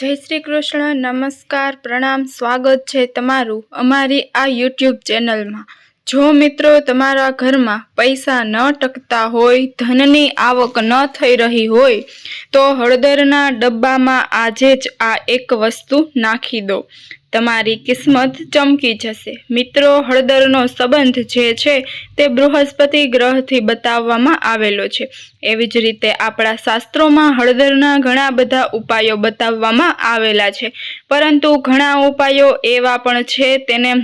જય શ્રી કૃષ્ણ, નમસ્કાર, પ્રણામ, સ્વાગત છે તમારું અમારી આ યુટ્યુબ ચેનલમાં. જો મિત્રો તમારા ઘરમાં પૈસા ન ટકતા હોય, ધનની આવક ન થઈ રહી હોય, તો હળદરના ડબ્બામાં આજે જ આ એક વસ્તુ નાખી દો. તમારી કિસ્મત ચમકી જશે. મિત્રો, હળદરનો સંબંધ જે છે તે બૃહસ્પતિ ગ્રહથી બતાવવામાં આવેલો છે. એવી જ રીતે આપણા શાસ્ત્રોમાં હળદરના ઘણા બધા ઉપાયો બતાવવામાં આવેલા છે. પરંતુ ઘણા ઉપાયો એવા પણ છે તેને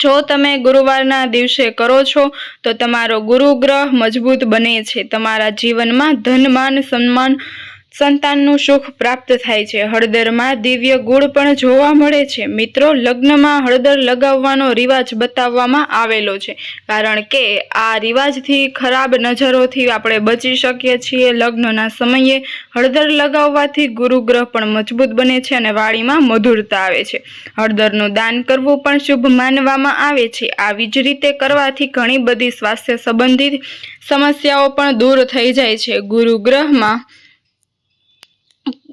જો તમે ગુરુવારના દિવસે કરો છો, તો તમારો ગુરુ ગ્રહ મજબૂત બને છે. તમારા જીવનમાં ધનમાન, સન્માન સંતાનનું સુખ પ્રાપ્ત થાય છે. હળદરમાં દિવ્ય ગુણ પણ જોવા મળે છે. મિત્રો, લગ્નમાં હળદર લગાવવાનો રિવાજ બતાવવામાં આવેલો છે. કારણ કે આ રિવાજથી ખરાબ નજરોથી આપણે બચી શકીએ છીએ. લગ્નના સમયે હળદર લગાવવાથી ગુરુગ્રહ પણ મજબૂત બને છે અને વાળીમાં મધુરતા આવે છે. હળદરનું દાન કરવું પણ શુભ માનવામાં આવે છે. આવી જ રીતે કરવાથી ઘણી બધી સ્વાસ્થ્ય સંબંધિત સમસ્યાઓ પણ દૂર થઈ જાય છે. ગુરુગ્રહમાં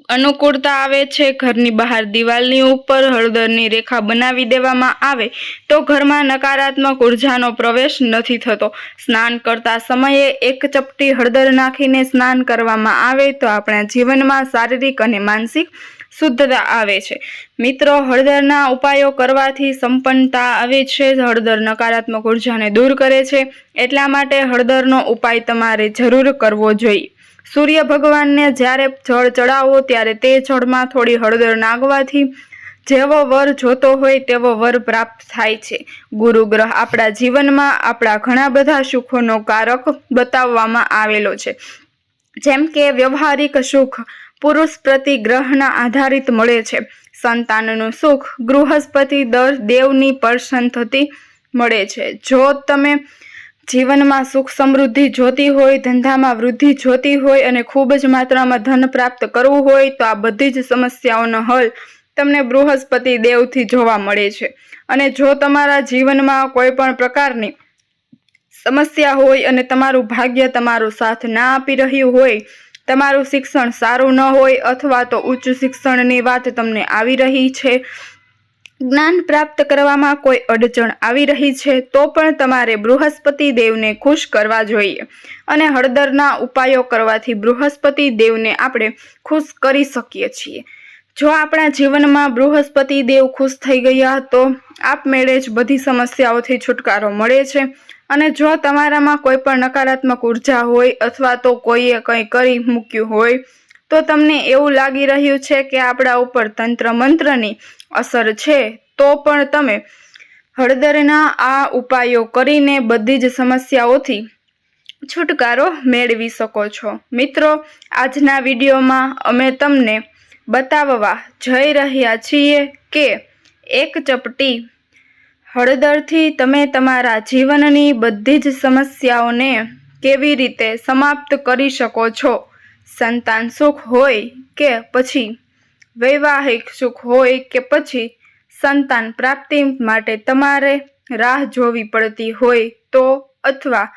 અનુકૂળતા આવે છે, ઘરની બહાર દિવાલની ઉપર હળદરની રેખા બનાવી દેવામાં આવે, તો ઘરમાં નકારાત્મક ઉર્જાનો પ્રવેશ નથી થતો. સ્નાન કરતા સમયે એક ચપટી હળદર નાખીને સ્નાન કરવામાં આવે તો આપણા જીવનમાં શારીરિક અને માનસિક શુદ્ધતા આવે છે. મિત્રો, હળદરના ઉપાયો કરવાથી સંપન્નતા આવે છે, હળદર નકારાત્મક ઉર્જાને દૂર કરે છે. એટલા માટે હળદરનો ઉપાય તમારે જરૂર કરવો જોઈએ. સૂર્ય ભગવાનને જ્યારે જળ ચડાવો ત્યારે તે જળમાં થોડી હળદર નાગવાથી જેવો વર જોતો હોય તેવો વર પ્રાપ્ત થાય છે. ગુરુ આપણા જીવનમાં આપણા ઘણા બધા સુખોનો કારક બતાવવામાં આવેલો છે. જેમ કે વ્યવહારિક સુખ, પુરુષ પ્રતિ ગ્રહના આધારિત મળે છે. સંતાનનું સુખ ગૃહસ્પતિ દર દેવની પરસન થતી મળે છે. જો તમે જીવનમાં સુખ સમૃદ્ધિ જોતી હોય, ધંધામાં વૃદ્ધિ જોતી હોય અને ખૂબ જ માત્રામાં ધન પ્રાપ્ત કરવું હોય, તો આ બધી જ સમસ્યાઓનો હલ તમને બૃહસ્પતિ દેવથી જોવા મળે છે. અને જો તમારા જીવનમાં કોઈ પણ પ્રકારની સમસ્યા હોય અને તમારું ભાગ્ય તમારો સાથ ના આપી રહ્યું હોય, તમારું શિક્ષણ સારું ન હોય અથવા તો ઉચ્ચ શિક્ષણની વાત તમને આવી રહી છે જ્ઞાન પ્રાપ્ત કરવામાં કોઈ અડચણ આવી રહી છે, તો પણ તમારે બૃહસ્પતિ દેવને ખુશ કરવા જોઈએ. અને હળદરના ઉપાયો કરવાથી બૃહસ્પતિ દેવને આપણે ખુશ કરી શકીએ છીએ. જો આપણા જીવનમાં બૃહસ્પતિ દેવ ખુશ થઈ ગયા, તો આપમેળે જ બધી સમસ્યાઓથી છુટકારો મળે છે. અને જો તમારામાં કોઈ પણ નકારાત્મક ઊર્જા હોય અથવા તો કોઈએ કંઈ કરી મૂક્યું હોય, તો તમને એવું લાગી રહ્યું છે કે આપણા ઉપર તંત્ર મંત્રની અસર છે, તો પણ તમે હળદરના આ ઉપાયો કરીને બધી જ સમસ્યાઓથી છુટકારો મેળવી શકો છો. મિત્રો, આજના વિડીયોમાં અમે તમને બતાવવા જઈ રહ્યા છીએ કે એક ચપટી હળદરથી તમે તમારા જીવનની બધી જ સમસ્યાઓને કેવી રીતે સમાપ્ત કરી શકો છો? સંતાન સુખ હોય કે પછી વૈવાહિક સુખ હોય કે પછી સંતાન પ્રાપ્તિ માટે તમારે રાહ જોવી પડતી હોય તો અથવા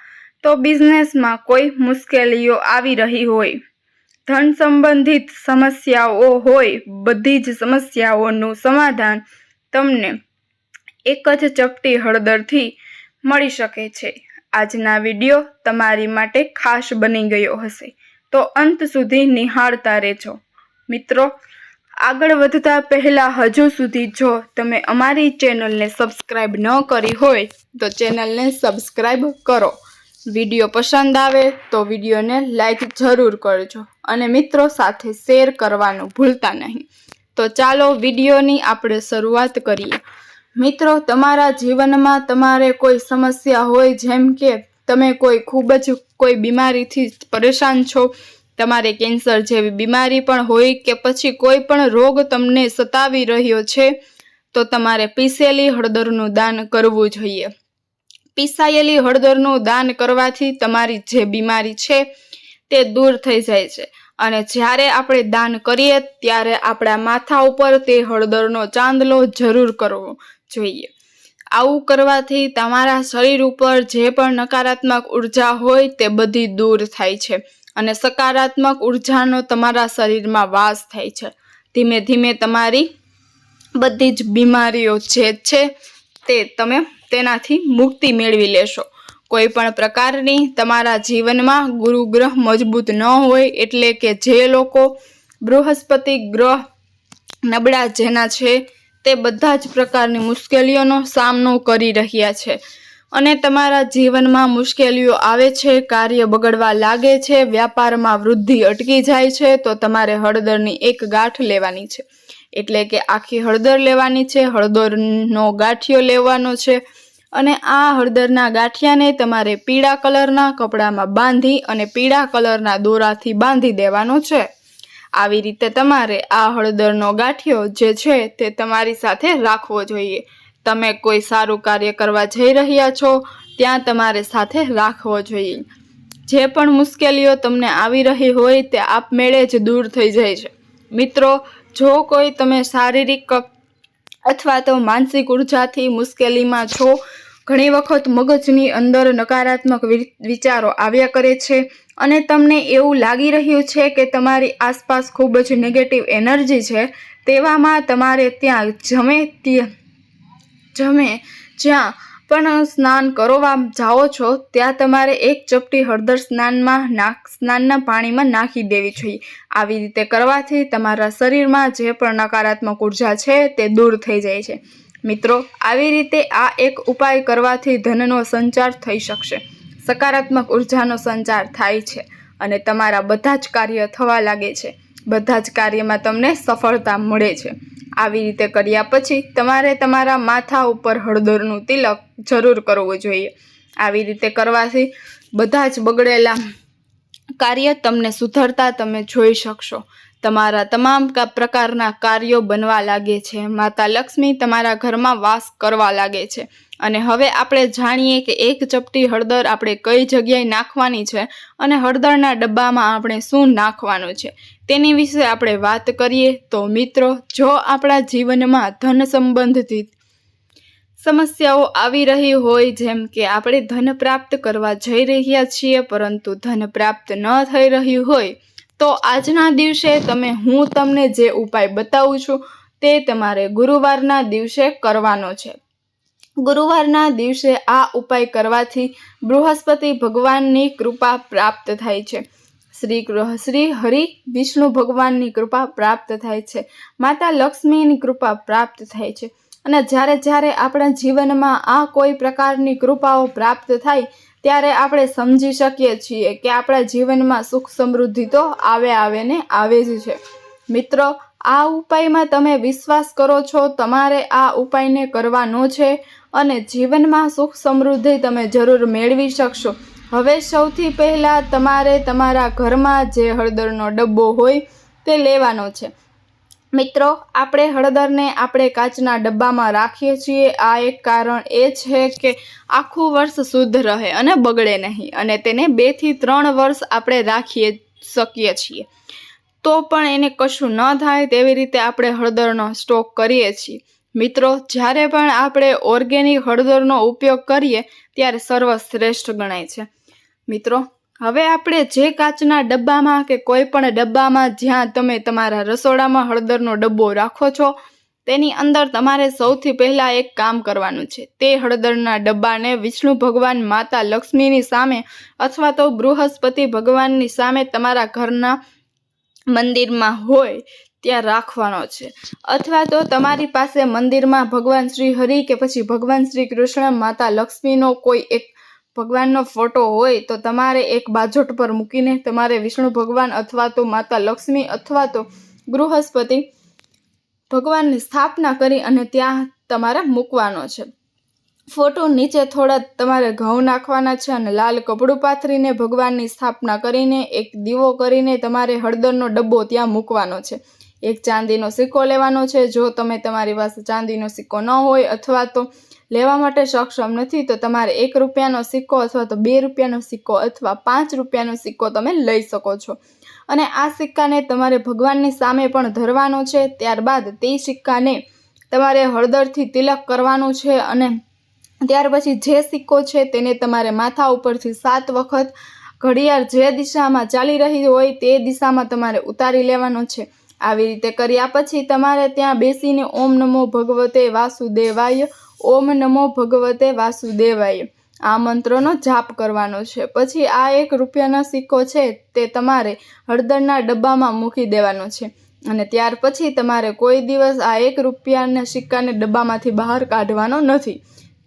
તો બિઝનેસમાં કોઈ મુશ્કેલીઓ આવી રહી હોય. ધન સંબંધિત સમસ્યાઓ હોય, બધી જ સમસ્યાઓનું સમાધાન તમને એક જ ચપટી હળદરથી મળી શકે છે. આજના વીડિયો તમારી માટે ખાસ બની ગયો હશે. તો અંત સુધી નિહાળતા રહેજો. મિત્રો આગળ વધતા પહેલાં હજુ સુધી જો તમે અમારી ચેનલને સબસ્ક્રાઈબ ન કરી હોય, તો ચેનલને સબસ્ક્રાઈબ કરો. વીડિયો પસંદ આવે તો વિડીયોને લાઈક જરૂર કરજો અને મિત્રો સાથે શેર કરવાનું ભૂલતા નહીં. તો ચાલો વિડીયોની આપણે શરૂઆત કરીએ. મિત્રો, તમારા જીવનમાં તમારે કોઈ સમસ્યા હોય જેમ કે તમે કોઈ ખૂબ જ કોઈ બીમારીથી પરેશાન છો તમારે કેન્સર જેવી બીમારી પણ હોય કે પછી કોઈ પણ રોગ તમને સતાવી રહ્યો છે, તો તમારે પીસેલી હળદરનું દાન કરવું જોઈએ. પીસાયેલી હળદરનું દાન કરવાથી તમારી જે બીમારી છે, તે દૂર થઈ જાય છે. અને જ્યારે આપણે દાન કરીએ, ત્યારે આપણા માથા ઉપર તે હળદરનો ચાંદલો જરૂર કરવો જોઈએ. આવું કરવાથી તમારા શરીર ઉપર જે પણ નકારાત્મક ઊર્જા હોય, તે બધી દૂર થાય છે. અને સકારાત્મક ઉર્જાનો તમારા શરીરમાં વાસ થાય છે. ધીમે ધીમે તમારી બધી જ બીમારીઓ જે છે તે તમે તેનાથી મુક્તિ મેળવી લેશો. કોઈ પણ પ્રકારની તમારા જીવનમાં ગુરુ ગ્રહ મજબૂત ન હોય એટલે કે જે લોકો બૃહસ્પતિ ગ્રહ નબળા જેના છે તે બધા જ પ્રકારની મુશ્કેલીઓનો સામનો કરી રહ્યા છે. અને તમારા જીવનમાં મુશ્કેલીઓ આવે છે, કાર્ય બગડવા લાગે છે, વ્યાપારમાં વૃદ્ધિ અટકી જાય છે, તો તમારે હળદરની એક ગાંઠ લેવાની છે. એટલે કે આખી હળદર લેવાની છે, હળદરનો ગાંઠિયો લેવાનો છે. અને આ હળદરના ગાંઠિયાને તમારે પીળા કલરના કપડામાં બાંધી અને પીળા કલરના દોરાથી બાંધી દેવાનો છે. આવી રીતે તમારે આ હળદરનો ગાંઠિયો જે છે તે તમારી સાથે રાખવો જોઈએ. તમે કોઈ સારું કાર્ય કરવા જઈ રહ્યા છો, ત્યાં તમારે સાથે રાખવો જોઈએ. જે પણ મુશ્કેલીઓ તમને આવી રહી હોય તે આપમેળે જ દૂર થઈ જાય છે. મિત્રો, જો કોઈ તમે શારીરિક અથવા તો માનસિક ઉર્જાથી મુશ્કેલીમાં છો, ઘણી વખત મગજની અંદર નકારાત્મક વિચારો આવ્યા કરે છે અને તમને એવું લાગી રહ્યું છે કે તમારી આસપાસ ખૂબ જ નેગેટિવ એનર્જી છે, તેવામાં તમારે ત્યાં જમે ત્યાં જમે જ્યાં પણ સ્નાન કરવા જાઓ છો, ત્યાં તમારે એક ચપટી હળદર સ્નાનમાં નાખ, સ્નાનના પાણીમાં નાખી દેવી જોઈએ. આવી રીતે કરવાથી તમારા શરીરમાં જે પણ નકારાત્મક ઊર્જા છે તે દૂર થઈ જાય છે. મિત્રો, આવી રીતે આ એક ઉપાય કરવાથી ધનનો સંચાર થઈ શકશે. સકારાત્મક ઉર્જાનો સંચાર થાય છે અને તમારા બધા જ કાર્ય થવા લાગે છે. બધા જ કાર્યમાં તમને સફળતા મળે છે. આવી રીતે કર્યા પછી તમારે તમારા માથા ઉપર હળદરનું તિલક જરૂર કરવું જોઈએ. આવી રીતે કરવાથી બધા જ બગડેલા કાર્ય તમને સુધરતા તમે જોઈ શકશો. તમારા તમામ પ્રકારના કાર્યો બનવા લાગે છે. માતા લક્ષ્મી તમારા ઘરમાં વાસ કરવા લાગે છે. અને હવે આપણે જાણીએ કે એક ચપટી હળદર આપણે કઈ જગ્યાએ નાખવાની છે અને હળદરના ડબ્બામાં આપણે શું નાખવાનું છે તેની વિશે આપણે વાત કરીએ તો મિત્રો, જો આપણા જીવનમાં ધન સંબંધિત સમસ્યાઓ આવી રહી હોય, જેમ કે આપણે ધન પ્રાપ્ત કરવા જઈ રહ્યા છીએ, પરંતુ ધન પ્રાપ્ત ન થઈ રહ્યું હોય, તો આજના દિવસે તમે હું તમને જે ઉપાય બતાવું છું તે તમારે ગુરુવારના દિવસે કરવાનો છે. ગુરુવારના દિવસે આ ઉપાય કરવાથી બૃહસ્પતિ ભગવાનની કૃપા પ્રાપ્ત થાય છે. શ્રી શ્રી હરિ વિષ્ણુ ભગવાનની કૃપા પ્રાપ્ત થાય છે. માતા લક્ષ્મીની કૃપા પ્રાપ્ત થાય છે. અને જ્યારે જ્યારે આપણા જીવનમાં આ કોઈ પ્રકારની કૃપાઓ પ્રાપ્ત થાય, ત્યારે આપણે સમજી શકીએ છીએ કે આપણા જીવનમાં સુખ સમૃદ્ધિ તો આવે આવે ને આવે જ છે. મિત્રો આ ઉપાયમાં તમે વિશ્વાસ કરો છો, તમારે આ ઉપાયને કરવાનો છે અને જીવનમાં સુખ સમૃદ્ધિ તમે જરૂર મેળવી શકશો. હવે સૌથી પહેલાં તમારે તમારા ઘરમાં જે હળદરનો ડબ્બો હોય તે લેવાનો છે. મિત્રો, આપણે હળદરને આપણે કાચના ડબ્બામાં રાખીએ છીએ. આ એક કારણ એ છે કે આખું વર્ષ શુદ્ધ રહે અને બગડે નહીં અને તેને બેથી ત્રણ વર્ષ આપણે રાખીએ શકીએ છીએ. તો પણ એને કશું ન થાય તેવી રીતે આપણે હળદરનો સ્ટોક કરીએ છીએ. મિત્રો, જ્યારે પણ આપણે ઓર્ગેનિક હળદરનો ઉપયોગ કરીએ, ત્યારે સર્વશ્રેષ્ઠ ગણાય છે. મિત્રો, હવે આપણે જે કાચના ડબ્બામાં કે કોઈ પણ ડબ્બામાં જ્યાં તમે તમારા રસોડામાં હળદરનો ડબ્બો રાખો છો, તેની અંદર તમારે સૌથી પહેલાં એક કામ કરવાનું છે. તે હળદરના ડબ્બાને વિષ્ણુ ભગવાન માતા લક્ષ્મીની સામે અથવા તો બૃહસ્પતિ ભગવાનની સામે તમારા ઘરના મંદિરમાં હોય, ત્યાં રાખવાનો છે. અથવા તો તમારી પાસે મંદિરમાં ભગવાન શ્રી હરિ કે પછી ભગવાન શ્રી કૃષ્ણ, માતા લક્ષ્મીનો કોઈ એક ભગવાનનો ફોટો હોય, તો તમારે એક બાજોટ પર મૂકીને તમારે વિષ્ણુ ભગવાન અથવા તો માતા લક્ષ્મી અથવા તો બૃહસ્પતિ ભગવાનની સ્થાપના કરી અને ત્યાં તમારે મૂકવાનો છે. ફોટો નીચે થોડા તમારે ઘઉં નાખવાના છે અને લાલ કપડું પાથરીને ભગવાનની સ્થાપના કરીને એક દીવો કરીને તમારે હળદરનો ડબ્બો ત્યાં મૂકવાનો છે. એક ચાંદીનો સિક્કો લેવાનો છે. જો તમે તમારી પાસે ચાંદીનો સિક્કો ન હોય અથવા તો લેવા માટે સક્ષમ નથી, તો તમારે એક રૂપિયાનો સિક્કો અથવા તો બે રૂપિયાનો સિક્કો અથવા પાંચ રૂપિયાનો સિક્કો તમે લઈ શકો છો. અને આ સિક્કાને તમારે ભગવાનની સામે પણ ધરવાનો છે. ત્યારબાદ તે સિક્કાને તમારે હળદરથી તિલક કરવાનું છે અને ત્યાર પછી જે સિક્કો છે તેને તમારે માથા ઉપરથી સાત વખત ઘડિયાળ જે દિશામાં ચાલી રહી હોય તે દિશામાં તમારે ઉતારી લેવાનો છે. આવી રીતે કર્યા પછી તમારે ત્યાં બેસીને ઓમ નમો ભગવતે વાસુદેવાય, ઓમ નમો ભગવતે વાસુદેવાય આ મંત્રનો જાપ કરવાનો છે. પછી આ એક રૂપિયાનો સિક્કો છે તે તમારે હળદરના ડબ્બામાં મૂકી દેવાનો છે અને ત્યાર પછી તમારે કોઈ દિવસ આ એક રૂપિયાના સિક્કાને ડબ્બામાંથી બહાર કાઢવાનો નથી.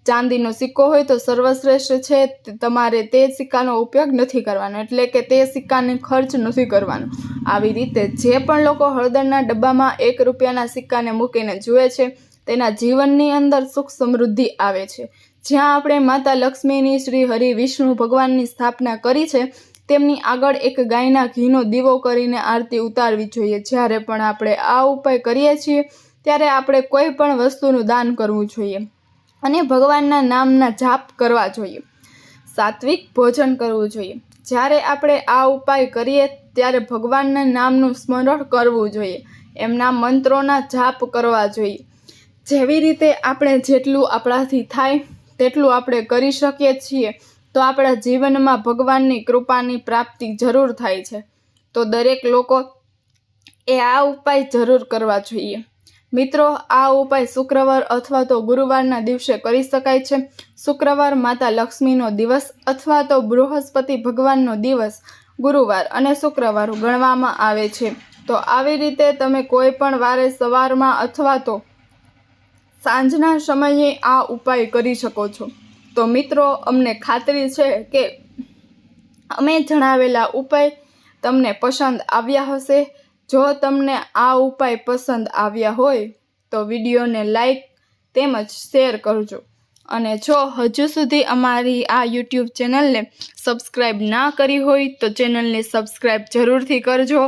ચાંદીનો સિક્કો હોય તો સર્વશ્રેષ્ઠ છે. તમારે તે સિક્કાનો ઉપયોગ નથી કરવાનો, એટલે કે તે સિક્કાને ખર્ચ નથી કરવાનો. આવી રીતે જે પણ લોકો હળદરના ડબ્બામાં એક રૂપિયાના સિક્કાને મૂકીને જુએ છે, તેના જીવનની અંદર સુખ સમૃદ્ધિ આવે છે. જ્યાં આપણે માતા લક્ષ્મીની શ્રી હરિ વિષ્ણુ ભગવાનની સ્થાપના કરી છે, તેમની આગળ એક ગાયના ઘીનો દીવો કરીને આરતી ઉતારવી જોઈએ. જ્યારે પણ આપણે આ ઉપાય કરીએ છીએ, ત્યારે આપણે કોઈ પણ વસ્તુનું દાન કરવું જોઈએ. અને ભગવાનના નામના જાપ કરવા જોઈએ. સાત્વિક ભોજન કરવું જોઈએ. જ્યારે આપણે આ ઉપાય કરીએ ત્યારે ભગવાનના નામનું સ્મરણ કરવું જોઈએ. એમના મંત્રોના જાપ કરવા જોઈએ. જેવી રીતે આપણે જેટલું આપણાથી થાય તેટલું આપણે કરી શકીએ છીએ, તો આપણા જીવનમાં ભગવાનની કૃપાની પ્રાપ્તિ જરૂર થાય છે. તો દરેક લોકો એ આ ઉપાય જરૂર કરવા જોઈએ. મિત્રો, આ ઉપાય શુક્રવાર અથવા તો ગુરુવારના દિવસે કરી શકાય છે. શુક્રવાર માતા લક્ષ્મીનો દિવસ અથવા તો બૃહસ્પતિ ભગવાનનો દિવસ ગુરુવાર અને શુક્રવાર ગણવામાં આવે છે. તો આવી રીતે તમે કોઈ પણ વારે સવારમાં અથવા તો સાંજના સમયે આ ઉપાય કરી શકો છો. તો મિત્રો, અમને ખાતરી છે કે અમે જણાવેલા ઉપાય તમને પસંદ આવ્યા હશે. જો તમને આ ઉપાય પસંદ આવ્યા હોય, તો વિડીયોને લાઈક તેમજ શેર કરજો. અને જો હજુ સુધી અમારી આ યુટ્યુબ ચેનલને સબસ્ક્રાઈબ ના કરી હોય, તો ચેનલને સબસ્ક્રાઈબ જરૂરથી કરજો.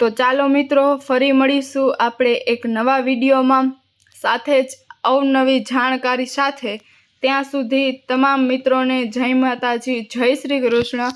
તો ચાલો મિત્રો, ફરી મળીશું આપણે એક નવા વિડીયોમાં. સાથે જ અવનવી જાણકારી સાથે. ત્યાં સુધી તમામ મિત્રોને જય માતાજી, જય શ્રી કૃષ્ણ.